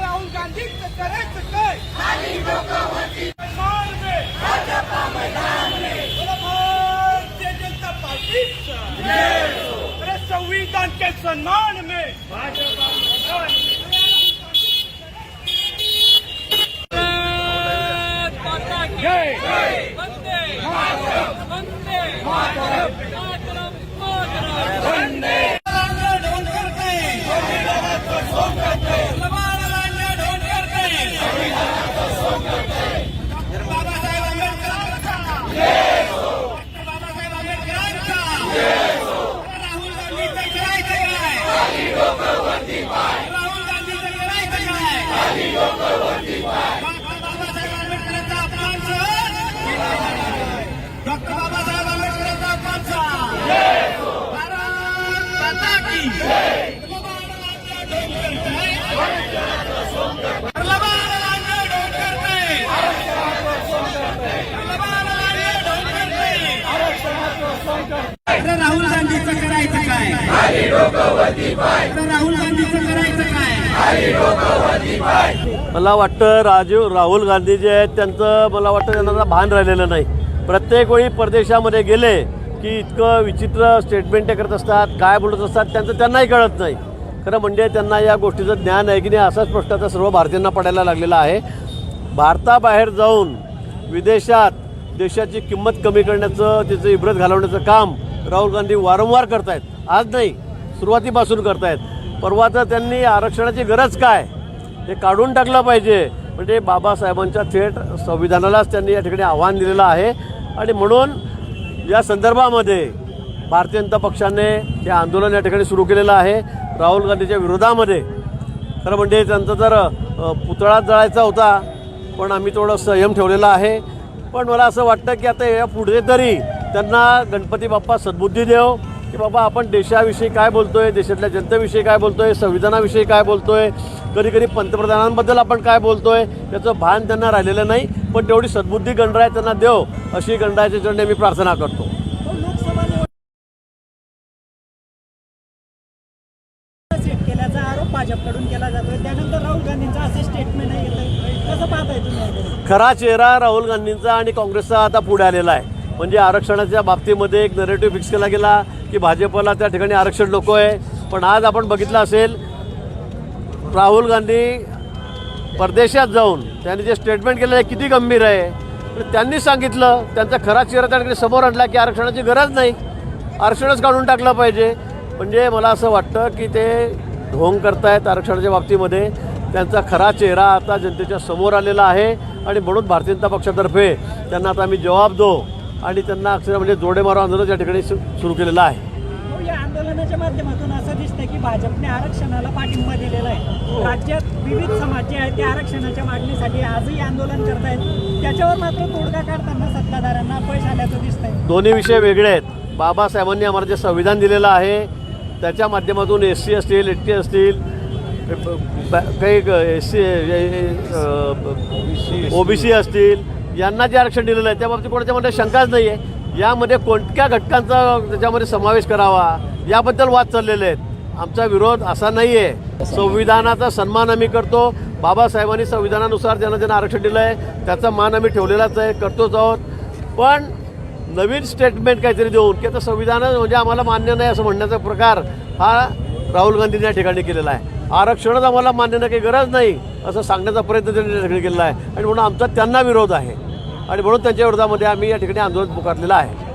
राहुल गांधी करायचं काय मैदान में भाजपा मैदान संविधान के सम्मान में भाजपा मैदान में जय वंदे वंदे मातरम मातरम वंदे ढोल करते लबाडाला ढोल करते डॉक्टर बाबासाहेब आंबेडकरांचा डॉक्टर बाबासाहेब आंबेडकरांचा राहुल गांधीचं करायचं काय राहुल गांधीचं करायचं काय डॉक्टर बाबासाहेब आंबेडकरांचा अपमान सहन डॉक्टर बाबासाहेब आंबेडकरांचा अपमान सहन भारत माता की लबाडाला ढोल करते लबाडाला ढोल करते लबाडाला ढोल करते अरे राहुल गांधीचं करायचं काय अरे राहुल गांधीचं करायचं काय मला वाटतं राजीव राहुल गांधी जे आहेत त्यांचं मला वाटतं त्यांना भान राहिलेलं नाही. प्रत्येक वेळी परदेशामध्ये गेले की इतकं विचित्र स्टेटमेंट ते करत असतात काय बोलत असतात त्यांचं त्यांनाही कळत नाही. खरं म्हणजे त्यांना या गोष्टीचं ज्ञान आहे की नाही असाच प्रश्न आता सर्व भारतीयांना पडायला लागलेला आहे. भारताबाहेर जाऊन विदेशात देशाची किंमत कमी करण्याचं तिचं इब्रत घालवण्याचं काम राहुल गांधी वारंवार करतायत. आज नाही सुरुवातीपासून करतायत. परवा तर त्यांनी आरक्षणाची गरज काय हे काढून टाकलं पाहिजे. म्हणजे बाबासाहेबांच्या थेट संविधानालाच त्यांनी या ठिकाणी आव्हान दिलेलं आहे. आणि म्हणून या संदर्भामध्ये भारतीय जनता पक्षाने हे आंदोलन या ठिकाणी सुरू केलेलं आहे. राहुल गांधीच्या विरोधामध्ये. खरं म्हणजे त्यांचा जर पुतळाच पुतळा जळायचा होता पण आम्ही थोडं संयम ठेवलेला आहे. पण मला असं वाटतं की आता या पुढे तरी त्यांना गणपती बाप्पा सद्बुद्धी देव की बाबा आपण देशाविषयी काय बोलतोय देशातल्या जनतेविषयी काय बोलतोय संविधानाविषयी काय बोलतोय कधी कधी पंतप्रधानांबद्दल आपण काय बोलतोय याचं भान त्यांना राहिलेलं नाही. पण तेवढी सद्बुद्धी गणराय त्यांना देव अशी गणरायाच्या चरणी मी प्रार्थना करतो. सेट केल्याचा आरोप भाजपकडून केला जातोय. त्यानंतर राहुल गांधींचं असं स्टेटमेंट आहे येतं कसं पाहताय तुम्ही. याकडे? खरा चेहरा राहुल गांधींचा आणि काँग्रेसचा आता पुढे आलेला आहे. म्हणजे आरक्षणाच्या बाबतीमध्ये एक नरेटिव्ह फिक्स केला गेला की भाजपला त्या ठिकाणी आरक्षण नको आहे. पण आज आपण बघितलं असेल राहुल गांधी परदेशात जाऊन त्यांनी जे स्टेटमेंट केलं आहे किती गंभीर आहे. त्यांनी सांगितलं त्यांचा खरा चेहरा त्या समोर आणला की आरक्षणाची गरज नाही. आरक्षणच काढून टाकलं पाहिजे. म्हणजे मला असं वाटतं की ते ढोंग करतायत आरक्षणाच्या बाबतीमध्ये. त्यांचा खरा चेहरा आता जनतेच्या समोर आलेला आहे. आणि म्हणून भारतीय जनता पक्षातर्फे त्यांना आता आम्ही जबाब दो आणि त्यांना अक्षर म्हणजे जोडे मारो आंदोलन या ठिकाणी सु- सुरू केलेलं आहे. हो, या आंदोलनाच्या माध्यमातून असं दिसतंय की भाजपने आरक्षणाला पाठिंबा दिलेला आहे. राज्यात विविध समाज जे आहेत ते आरक्षणाच्या मागणीसाठी आजही आंदोलन करतायत. त्याच्यावर मात्र तोडगा काढताना सत्ताधाऱ्यांना अपयश आल्याचं दिसतंय. दोन्ही विषय वेगळे आहेत. बाबासाहेबांनी आम्हाला जे संविधान दिलेलं आहे त्याच्या माध्यमातून एस सी असतील एस टी असतील ब- काही एस सी ओबीसी असतील यांना जे आरक्षण दिलेलं आहे त्या बाबतीत कोणाच्यामध्ये शंकाच नाही आहे यामध्ये कोणत्या घटकांचा त्याच्यामध्ये समावेश करावा याबद्दल वाद चाललेले आहेत. आमचा विरोध असा नाही आहे संविधानाचा सन्मान आम्ही करतो. बाबासाहेबांनी संविधानानुसार ज्यांना ज्यांना आरक्षण दिलं आहे त्याचा मान आम्ही ठेवलेलाच आहे करतोच आहोत. पण नवीन स्टेटमेंट काहीतरी देऊन की आता संविधान म्हणजे आम्हाला मान्य नाही असं म्हणण्याचा प्रकार हा राहुल गांधींनी या ठिकाणी केलेला आहे. आरक्षणच आम्हाला मान्य नाही काही गरज नाही असं सांगण्याचा प्रयत्न त्यांनी केलेला आहे. आणि म्हणून आमचा त्यांना विरोध आहे. आणि म्हणून त्यांच्या विरोधामध्ये आम्ही या ठिकाणी आंदोलन पुकारलेलं आहे.